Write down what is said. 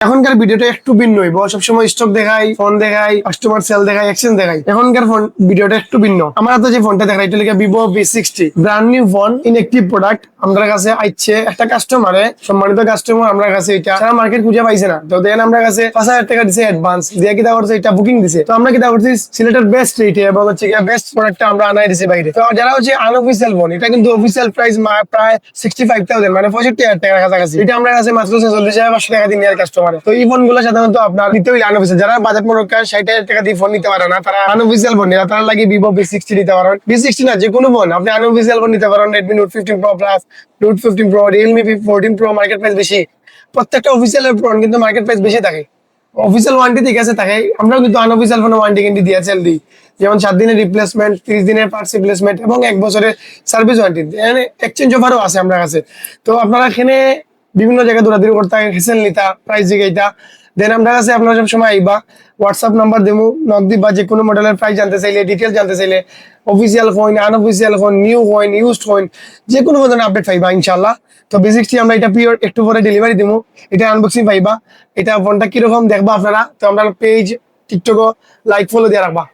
এখন এখনকার ভিডিওটা একটু ভিন্ন হইব। সবসময় স্টক দেখাই ফোন দেখাই কাস্টমার সেল দেখাই এক্সচেঞ্জ দেখাই। এখনকার ফোন ভিডিওটা একটু ভিন্ন। আমার হাতে যে ফোনটা দেখাই, এটা লিখে Vivo V sixty brand new phone inactive product আমাদের কাছে আইছে একটা কাস্টমারে সম্মানিত কাস্টমার আমরা কাছে এটা। সারা মার্কেট খুঁজে পাইছে না। তো দেন আমরা কাছে পাঁচ হাজার টাকা দিছে অ্যাডভান্স দিয়ে কিতা করছে, এটা বুকিং দিছে। তো আমরা কিতা করছি সিলেটের বেস্ট রেটে এবং হচ্ছে বেস্ট প্রোডাক্টটা আমরা আনাই দিছি বাইরে। তো যারা হচ্ছে আনঅফিসিয়াল ফোন এটা কিন্তু অফিসিয়াল প্রাইস প্রায় সিক্সটি ফাইভ থাউজেন্ড মানে পঁয়ষট্টি হাজার টাকার কাছাকাছি। এটা আমরা কাছে মাত্র চল্লিশ হাজার পাঁচশো টাকা নেওয়ার কাস্টমার তো এই ফোনগুলো সাধারণত আপনার নিতে হইলে আনঅফিসিয়াল যারা বাজেট মনে করেন ষাট হাজার টাকা দিয়ে ফোন নিতে পারে না, তারা আনঅফিসিয়াল ফোন নিতে তারা লাগে ভিভো বি সিক্সটি নিতে পারেন। বি সিক্সটি না, যে কোনো ফোন আপনি আনঅফিসিয়াল ফোন নিতে পারেন। Redmi note fifteen pro plus note fifteen pro Realme fourteen pro market price বেশি। প্রত্যেকটা অফিসিয়াল ফোন কিন্তু মার্কেট প্রাইস বেশি থাকে। অফিসিয়াল ওয়ারেন্টি ঠিক আছে, থাকে। আমরাও কিন্তু আনঅফিসিয়াল ফোনে ওয়ারেন্টি কিন্তু দিয়ে সেল দিই। যেমন সাত দিনের রিপ্লেসমেন্ট তিরিশ দিনের পার্টস রিপ্লেসমেন্ট এবং এক বছরের সার্ভিস ওয়ারেন্টি এক্সচেঞ্জ অফারও আছে আপনার কাছে। তো আপনারা এখানে বিভিন্ন জায়গায় দৌড়াদৌড়ি করতে হেসেল নিতা প্রাইস জিগাইতা। দেন আপনার কাছে আপনারা সব সময় আইবা হোয়াটসঅ্যাপ নাম্বার দেবো নক দিবা যে কোনো মডেলের প্রাইস জানতে চাইলে ডিটেল জানতে চাইলে official coin unofficial coin new coin used coin যে কোনো ধরনের আপডেট পাইবা ইনশাল্লাহ তো বেসিকটি আমরা এটা পিওর একটু পরে ডেলিভারি দিব এটা আনবক্সিং পাইবা। এটা ফোনটা কীরকম, দেখবা আপনারা। তো আমরা পেজ টিকটক লাইক ফলো দিয়ে রাখবা।